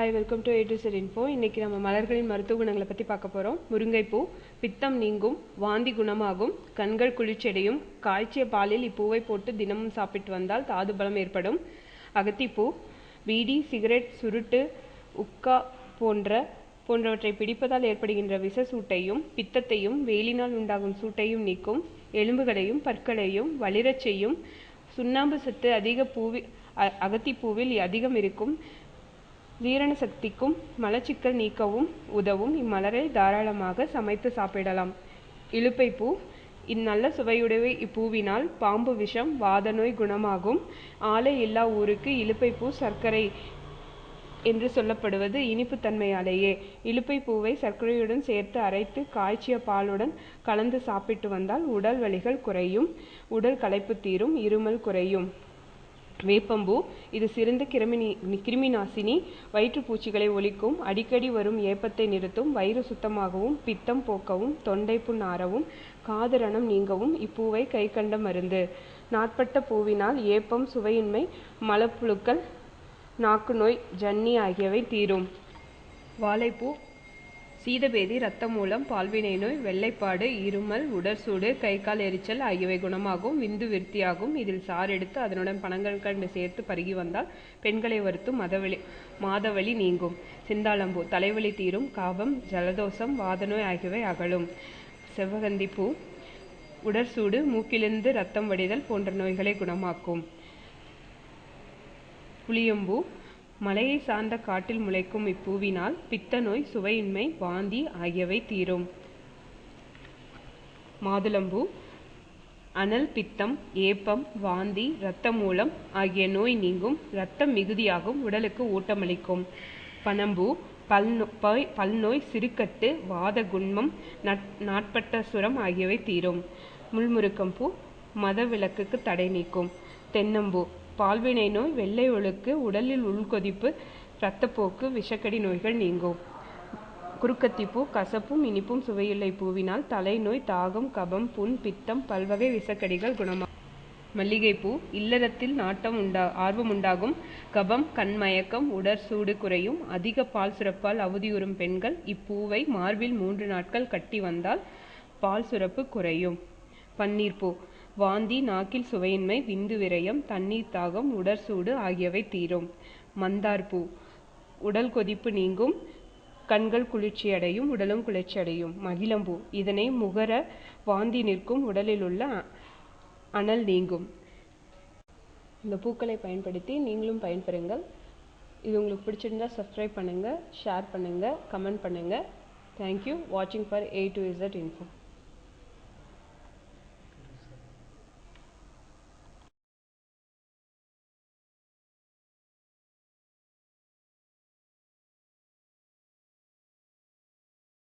Hi welcome to A to Z info இன்றைக்கி நம்ம மலர்களின் மருத்துவ குணங்களை பற்றி பார்க்க போகிறோம் முருங்கைப்பூ பித்தம் நீங்கும் வாந்தி குணமாகும் கண்கள் குளிர்ச்சியடையும் காய்ச்சிய பாலில் இப்பூவை போட்டு தினமும் சாப்பிட்டு வந்தால் தாது பலம் ஏற்படும். அகத்திப்பூ பீடி சிகரெட் சுருட்டு உக்கா போன்ற போன்றவற்றை பிடிப்பதால் ஏற்படுகின்ற விச சூட்டையும் பித்தத்தையும் வெயிலினால் உண்டாகும் சூட்டையும் நீக்கும் எலும்புகளையும் பற்களையும் வளிரச் செய்யும் சுண்ணாம்பு சத்து அதிக பூவி அகத்திப்பூவில் அதிகம் இருக்கும் ஜீரண சக்திக்கும் மலச்சிக்கல் நீக்கவும் உதவும் இம்மலரை தாராளமாக சமைத்து சாப்பிடலாம். இலுப்பைப்பூ இந்நல்ல சுவையுடைய இப்பூவினால் பாம்பு விஷம் வாதநோய் குணமாகும். ஆலை இல்லா ஊருக்கு இலுப்பைப்பூ சர்க்கரை என்று சொல்லப்படுவது இனிப்புத்தன்மையாலேயே. இலுப்பை பூவை சர்க்கரையுடன் சேர்த்து அரைத்து காய்ச்சிய பாலுடன் கலந்து சாப்பிட்டு வந்தால் உடல் வலிகள் குறையும் உடல் களைப்பு தீரும் இருமல் குறையும். வேப்பம்பூ. இது சிறந்த கிருமி கிருமி நாசினி வயிற்றுப்பூச்சிகளை ஒழிக்கும் அடிக்கடி வரும் ஏப்பத்தை நிறுத்தும் வயிறு சுத்தமாகவும் பித்தம் போக்கவும் தொண்டை புண் ஆறவும் காதுரணம் நீங்கவும் இப்பூவை கை கண்ட மருந்து. நாட்பட்ட பூவினால் ஏப்பம் சுவையின்மை மலப்புழுக்கள் நாக்கு நோய் ஜன்னி ஆகியவை தீரும். வாழைப்பூ சீதபேதி ரத்தம் மூலம் பால்வினை நோய் வெள்ளைப்பாடு இருமல் உடற்சூடு கை கால் எரிச்சல் ஆகியவை குணமாகும் விந்து விருத்தியாகும் இதில் சாறு எடுத்து அதனுடன் பனங்கற்கண்டு சேர்த்து பருகி வந்தால் பெண்களை வருத்தும் மதவெளி மாதவலி நீங்கும். சிந்தாளம்பூ தலைவலி தீரும் காபம் ஜலதோஷம் வாதநோய் ஆகியவை அகலும். செவ்வகந்தி பூ உடற்சூடு மூக்கிலிருந்து ரத்தம் வடிதல் போன்ற நோய்களை குணமாக்கும். புளியம்பூ மலையை சார்ந்த காட்டில் முளைக்கும் இப்பூவினால் பித்த நோய் சுவையின்மை வாந்தி ஆகியவை தீரும். மாதுளம்பூ அனல் பித்தம் ஏப்பம் வாந்தி இரத்த மூலம் ஆகிய நோய் நீங்கும் இரத்தம் மிகுதியாகும் உடலுக்கு ஊட்டமளிக்கும். பனம்பூ பல் பல்நோய் சிறுக்கட்டு வாத குண்மம் நட் நாட்பட்ட சுரம் ஆகியவை தீரும். முள்முருக்கம்பூ மத தடை நீக்கும். தென்னம்பூ பால்வினை நோய் வெள்ளை ஒழுக்கு உடலில் உள்கொதிப்பு இரத்தப்போக்கு விஷக்கடி நோய்கள் நீங்கும். குறுக்கத்திப்பூ கசப்பும் இனிப்பும் சுவையுள்ள இப்பூவினால் தலைநோய் தாகம் கபம் புண் பித்தம் பல்வகை விஷக்கடிகள் குணமாகும். மல்லிகைப்பூ இல்லறத்தில் நாட்டம் உண்டா ஆர்வம் உண்டாகும் கபம் கண்மயக்கம் உடற்சூடு குறையும். அதிக பால் சுரப்பால் அவதியுறும் பெண்கள் இப்பூவை மார்பில் மூன்று நாட்கள் கட்டி வந்தால் பால் சுரப்பு குறையும். பன்னீர்பூ வாந்தி நாக்கில் சுவையின்மை விந்து விரயம் தண்ணீர் தாகம் உடற்சூடு ஆகியவை தீரும். மந்தார்பூ. உடல் கொதிப்பு நீங்கும் கண்கள் குளிர்ச்சியடையும் உடலும் குளிர்ச்சியடையும் மகிழம்பூ. இதனை முகர வாந்தி நிற்கும் உடலில் உள்ள அனல் நீங்கும். இந்த பூக்களை பயன்படுத்தி நீங்களும் பயன்பெறுங்கள். இது உங்களுக்கு பிடிச்சிருந்தா சப்ஸ்கிரைப் பண்ணுங்கள் ஷேர் பண்ணுங்கள் கமெண்ட் பண்ணுங்கள் தேங்க்யூ வாட்சிங் for A to Z info